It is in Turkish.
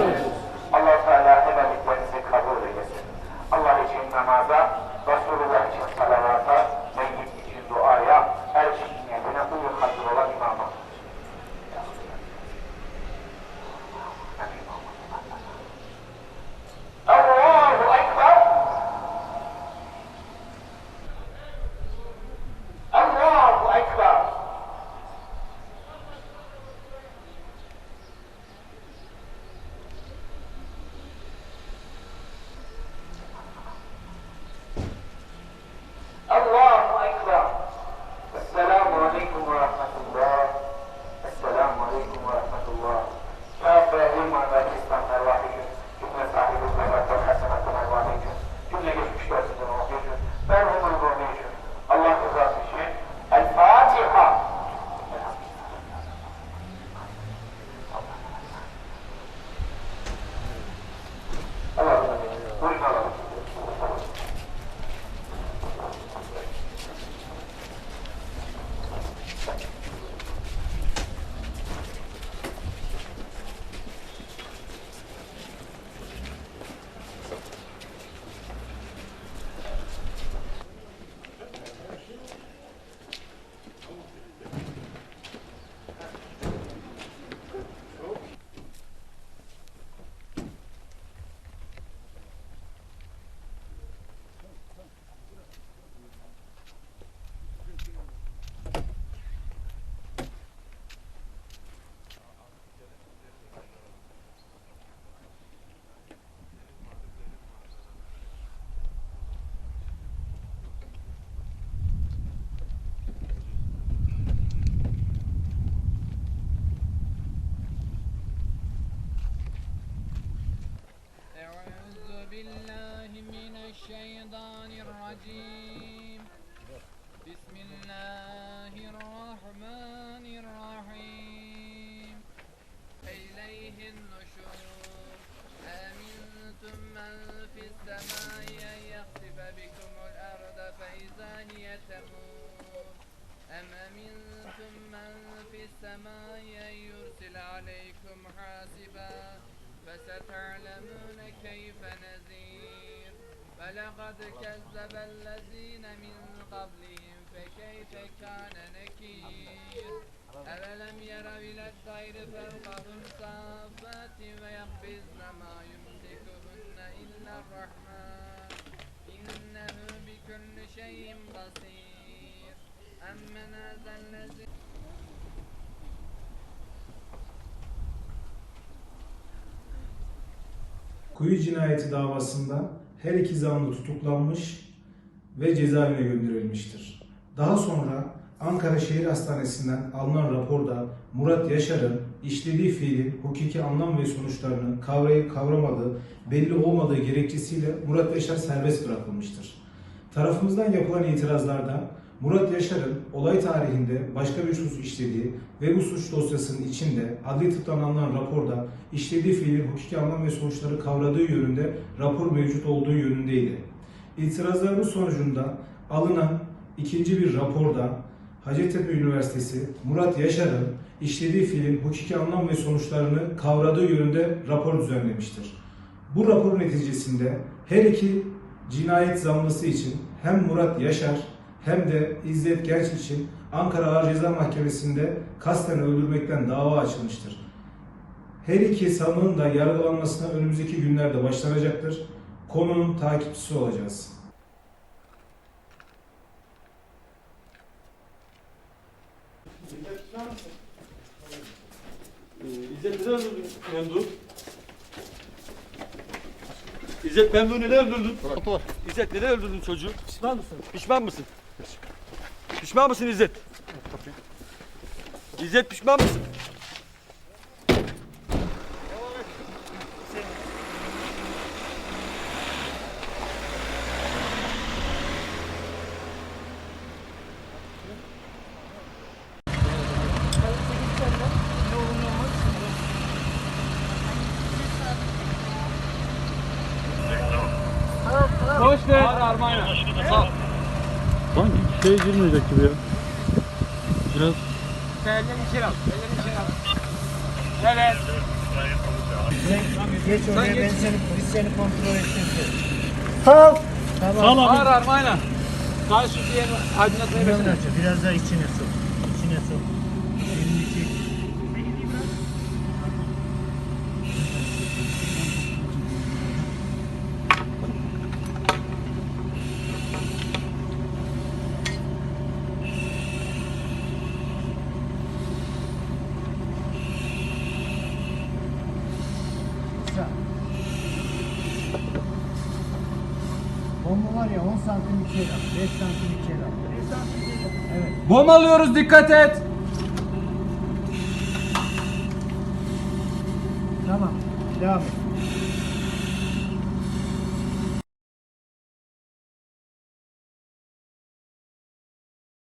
Carlos. الرجيم. بسم الله الرحمن الرحيم. إليه النشور. أمنتم من في السماء أن يخسف بكم الأرض فإذا هي تمور؟ أم أمنتم من في السماء أن يرسل عليكم حاسبا فستعلمون كيف نذير؟ فلقد كذب الذين من قبلهم فكيف كان نكير أولم يروا إلى الطير فوقهم صافات ويقبضن ما يمسكهن إلا الرحمن إنه بكل شيء بصير أمن هذا الذي Kuyu cinayeti davasında her iki zanlı tutuklanmış ve cezaevine gönderilmiştir. Daha sonra Ankara Şehir Hastanesi'nden alınan raporda Murat Yaşar'ın işlediği fiilin hukuki anlam ve sonuçlarını kavrayıp kavramadığı belli olmadığı gerekçesiyle Murat Yaşar serbest bırakılmıştır. Tarafımızdan yapılan itirazlarda Murat Yaşar'ın olay tarihinde başka bir suç işlediği ve bu suç dosyasının içinde adli tıptan alınan raporda işlediği fiilin hukuki anlam ve sonuçları kavradığı yönünde rapor mevcut olduğu yönündeydi. İtirazlarımız sonucunda alınan ikinci bir raporda Hacettepe Üniversitesi Murat Yaşar'ın işlediği fiilin hukuki anlam ve sonuçlarını kavradığı yönünde rapor düzenlemiştir. Bu rapor neticesinde her iki cinayet zanlısı için hem Murat Yaşar hem de İzzet Genç için Ankara Ağır Ceza Mahkemesi'nde kasten öldürmekten dava açılmıştır. Her iki sanığın da yargılanmasına önümüzdeki günlerde başlanacaktır. Konunun takipçisi olacağız. İzzet neden öldürdün Memduh? İzzet Memduh'u neden öldürdün? İzzet neden öldürdün çocuğu? Pişman mısın? Pişman mısın? Pişman mısın İzzet? İzzet pişman mısın? Hoş be. Armayla. Sağ ol. Şey girmeyecek gibi ya. Biraz Ellerini içeri al. Ellerini içeri al. Evet. Geç oraya ben seni, biz seni kontrol ettireceğiz. Sağ ol. Sağ ol abi. Ağır ağır aynen. Karşı diğer aydınlatmayı. Biraz daha içine sok. İçine sok. Elini çek. Bomba var ya 10 santim içeri al. 5 santim içeri al. 5 santim içeri al. Evet. Bom alıyoruz dikkat et. Tamam. Devam et.